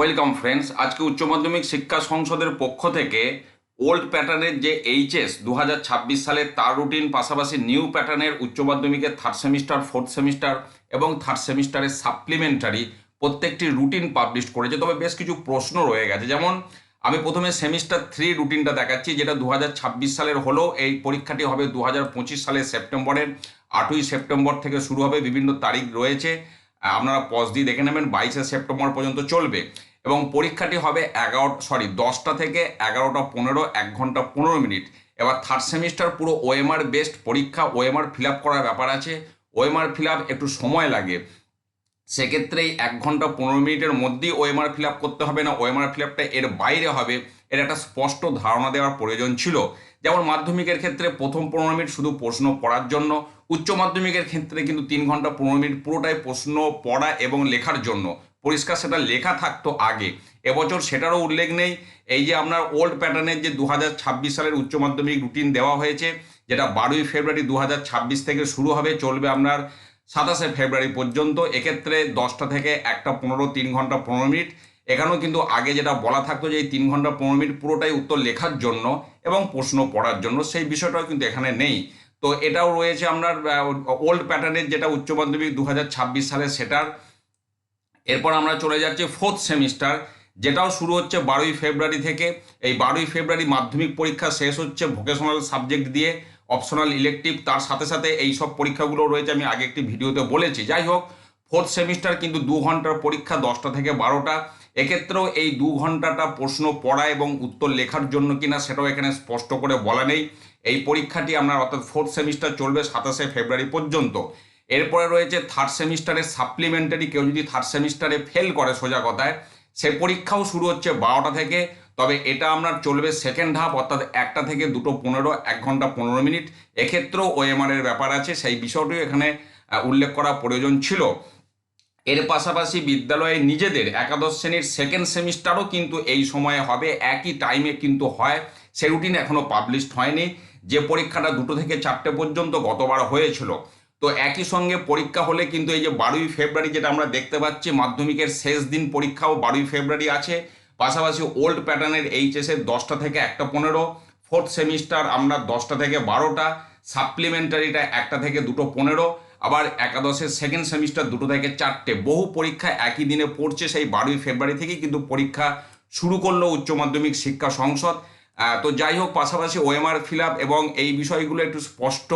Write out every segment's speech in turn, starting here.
Welcome friends আজকে উচ্চ মাধ্যমিক শিক্ষা সংসদের পক্ষ থেকে ওল্ড প্যাটার্নের যে এইচএস দু হাজার ছাব্বিশ সালে তার রুটিন পাশাপাশি নিউ প্যাটার্নের উচ্চ মাধ্যমিকের থার্ড সেমিস্টার ফোর্থ সেমিস্টার এবং থার্ড সেমিস্টারের সাপ্লিমেন্টারি প্রত্যেকটি রুটিন পাবলিশ করেছে। তবে বেশ কিছু প্রশ্ন রয়ে গেছে। যেমন, আমি প্রথমে সেমিস্টার থ্রি রুটিনটা দেখাচ্ছি, যেটা দু হাজার ছাব্বিশ সালের হলেও এই পরীক্ষাটি হবে দু হাজার পঁচিশ সালের সেপ্টেম্বরের। আটই সেপ্টেম্বর থেকে শুরু হবে, বিভিন্ন তারিখ রয়েছে। আপনারা পজ দিয়ে দেখে নেবেন, বাইশে সেপ্টেম্বর পর্যন্ত চলবে। এবং পরীক্ষাটি হবে এগারো সরি দশটা থেকে এগারোটা পনেরো, এক ঘণ্টা পনেরো মিনিট। এবার থার্ড সেমিস্টার পুরো ওএমআর বেস্ট পরীক্ষা ওএমআর ফিল আপ করার ব্যাপার আছে। ওএমআর ফিল আপ একটু সময় লাগে। সেক্ষেত্রে এক ঘণ্টা পনেরো মিনিটের মধ্যেই ওএমআর ফিল আপ করতে হবে না। ওএমআর ফিল আপটা এর বাইরে হবে। এর একটা স্পষ্ট ধারণা দেওয়ার প্রয়োজন ছিল। যেমন মাধ্যমিকের ক্ষেত্রে প্রথম পনেরো মিনিট শুধু প্রশ্ন পড়ার জন্য। উচ্চ মাধ্যমিকের ক্ষেত্রে কিন্তু তিন ঘণ্টা পনেরো মিনিট পুরোটাই প্রশ্ন পড়া এবং লেখার জন্য। পরিষ্কার সেটা লেখা থাকতো আগে। এবছর সেটারও উল্লেখ নেই। এই যে আপনার ওল্ড প্যাটার্নের যে দু হাজার ছাব্বিশ সালের উচ্চ মাধ্যমিক রুটিন দেওয়া হয়েছে, যেটা বারোই ফেব্রুয়ারি দু হাজার ছাব্বিশ থেকে শুরু হবে, চলবে আপনার সাতাশে ফেব্রুয়ারি পর্যন্ত, এক্ষেত্রে দশটা থেকে একটা পনেরো, তিন ঘণ্টা পনেরো মিনিট। এখানেও কিন্তু আগে যেটা বলা থাকতো যে এই তিন ঘণ্টা পনেরো মিনিট পুরোটাই উত্তর লেখার জন্য এবং প্রশ্ন পড়ার জন্য, সেই বিষয়টাও কিন্তু এখানে নেই। তো এটাও রয়েছে আপনার ওল্ড প্যাটার্নের যেটা উচ্চ মাধ্যমিক দু হাজার ছাব্বিশ সালে সেটার। এরপর আমরা চলে যাচ্ছি ফোর্থ সেমিস্টার যেটাও শুরু হচ্ছে বারোই ফেব্রুয়ারি থেকে। এই বারোই ফেব্রুয়ারি মাধ্যমিক পরীক্ষা শেষ হচ্ছে ভোকেশনাল সাবজেক্ট দিয়ে। অপশনাল ইলেকটিভ তার সাথে সাথে এই সব পরীক্ষাগুলো রয়েছে, আমি আগে একটি ভিডিওতে বলেছি। যাই হোক ফোর্থ সেমিস্টার কিন্তু দু ঘণ্টার পরীক্ষা, দশটা থেকে বারোটা। এক্ষেত্রেও এই দু ঘন্টাটা প্রশ্ন পড়া এবং উত্তর লেখার জন্য কিনা সেটাও এখানে স্পষ্ট করে বলা নেই। এই পরীক্ষাটি আপনার অর্থাৎ ফোর্থ সেমিস্টার চলবে সাতাশে ফেব্রুয়ারি পর্যন্ত। এরপরে রয়েছে থার্ড সেমিস্টারের সাপ্লিমেন্টারি কেউ যদি থার্ড সেমিস্টারে ফেল করে সোজা কথায়, সে পরীক্ষাও শুরু হচ্ছে বারোটা থেকে। তবে এটা আপনার চলবে সেকেন্ড হাফ অর্থাৎ একটা থেকে দুটো পনেরো, এক ঘণ্টা পনেরো মিনিট। এক্ষেত্রেও ওএমআর এর ব্যাপার আছে, সেই বিষয়টিও এখানে উল্লেখ করা প্রয়োজন ছিল। এর পাশাপাশি বিদ্যালয়ে নিজেদের একাদশ শ্রেণির সেকেন্ড সেমিস্টারও কিন্তু এই সময়ে হবে, একই টাইমে কিন্তু হয়। সে রুটিন এখনও পাবলিশড হয়নি। যে পরীক্ষাটা দুটো থেকে চারটে পর্যন্ত গতবার হয়েছিল, তো একই সঙ্গে পরীক্ষা হলে কিন্তু এই যে বারোই ফেব্রুয়ারি যেটা আমরা দেখতে পাচ্ছি, মাধ্যমিকের শেষ দিন পরীক্ষাও বারোই ফেব্রুয়ারি আছে। পাশাপাশি ওল্ড প্যাটার্নের এইচএসের দশটা থেকে একটা পনেরো ফোর্থ সেমিস্টার আমরা দশটা থেকে বারোটা সাপ্লিমেন্টারিটা একটা থেকে দুটো পনেরো, আবার একাদশের সেকেন্ড সেমিস্টার দুটো থেকে চারটে। বহু পরীক্ষা একই দিনে পড়ছে সেই বারোই ফেব্রুয়ারি থেকেই, কিন্তু পরীক্ষা শুরু করল উচ্চ মাধ্যমিক শিক্ষা সংসদ। তো যাই হোক, পাশাপাশি ওএমআর ফিল আপ এবং এই বিষয়গুলো একটু স্পষ্ট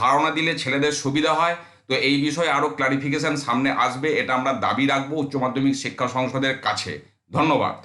ধারণা দিলে ছেলেদের সুবিধা হয়। তো এই বিষয়ে আরও ক্লারিফিকেশান সামনে আসবে, এটা আমরা দাবি রাখব উচ্চ মাধ্যমিক শিক্ষা সংসদের কাছে। ধন্যবাদ।